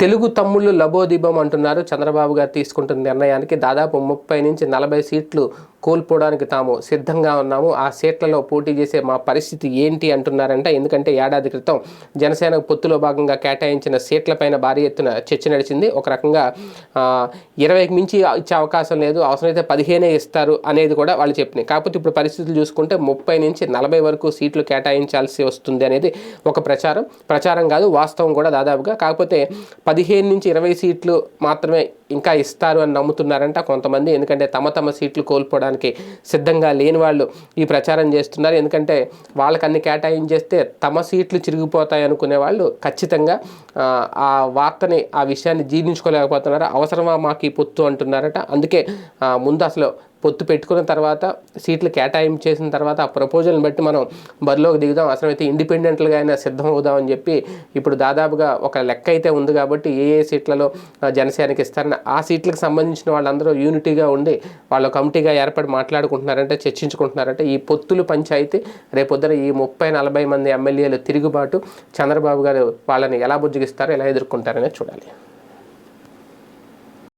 తెలుగు తమ్ముళ్ళు లబోదిబం అంటున్నారు. చంద్రబాబు గారు తీసుకుంటున్న నిర్ణయానికి దాదాపు ముప్పై నుంచి నలభై సీట్లు కోల్పోవడానికి తాము సిద్ధంగా ఉన్నాము. ఆ సీట్లలో పోటీ చేసే మా పరిస్థితి ఏంటి అంటున్నారంట. ఎందుకంటే ఏడాది క్రితం జనసేన పొత్తులో భాగంగా కేటాయించిన సీట్లపైన భారీ ఎత్తున చర్చ నడిచింది. ఒక రకంగా ఇరవైకి మించి ఇచ్చే అవకాశం లేదు. అవసరమైతే పదిహేనే ఇస్తారు అనేది కూడా వాళ్ళు చెప్పినాయి. కాకపోతే ఇప్పుడు పరిస్థితులు చూసుకుంటే ముప్పై నుంచి నలభై వరకు సీట్లు కేటాయించాల్సి వస్తుంది అనేది ఒక ప్రచారం. ప్రచారం కాదు వాస్తవం కూడా దాదాపుగా. కాకపోతే పదిహేను నుంచి ఇరవై సీట్లు మాత్రమే ఇంకా ఇస్తారు అని నమ్ముతున్నారంట కొంతమంది. ఎందుకంటే తమ తమ సీట్లు కోల్పోవడానికి సిద్ధంగా లేని వాళ్ళు ఈ ప్రచారం చేస్తున్నారు. ఎందుకంటే వాళ్ళకి అన్ని కేటాయించేస్తే తమ సీట్లు చిరిగిపోతాయి అనుకునే వాళ్ళు ఖచ్చితంగా ఆ, వార్తని ఆ విషయాన్ని జీర్ణించుకోలేకపోతున్నారు? అవసరమా మాకు ఈ పొత్తు అంటున్నారట. అందుకే ముందు అసలు పొత్తు పెట్టుకున్న తర్వాత సీట్లు కేటాయింపు చేసిన తర్వాత ఆ ప్రపోజల్ని బట్టి మనం బరిలోకి దిగుదాం. అసలైతే ఇండిపెండెంట్లుగా అయినా సిద్ధం అవుదాం అని చెప్పి ఇప్పుడు దాదాపుగా ఒక లెక్క అయితే ఉంది కాబట్టి ఏ ఏ సీట్లలో జనసేనకి ఇస్తారని ఆ సీట్లకు సంబంధించిన వాళ్ళందరూ యూనిటీగా ఉండి వాళ్ళ కమిటీగా ఏర్పడి మాట్లాడుకుంటున్నారంటే చర్చించుకుంటున్నారంటే ఈ పొత్తులు పంచాయితీ రేపొద్దున ఈ ముప్పై నలభై మంది ఎమ్మెల్యేలు తిరుగుబాటు చంద్రబాబు గారు వాళ్ళని ఎలా బుజ్జగిస్తారో ఎలా ఎదుర్కొంటారనే చూడాలి.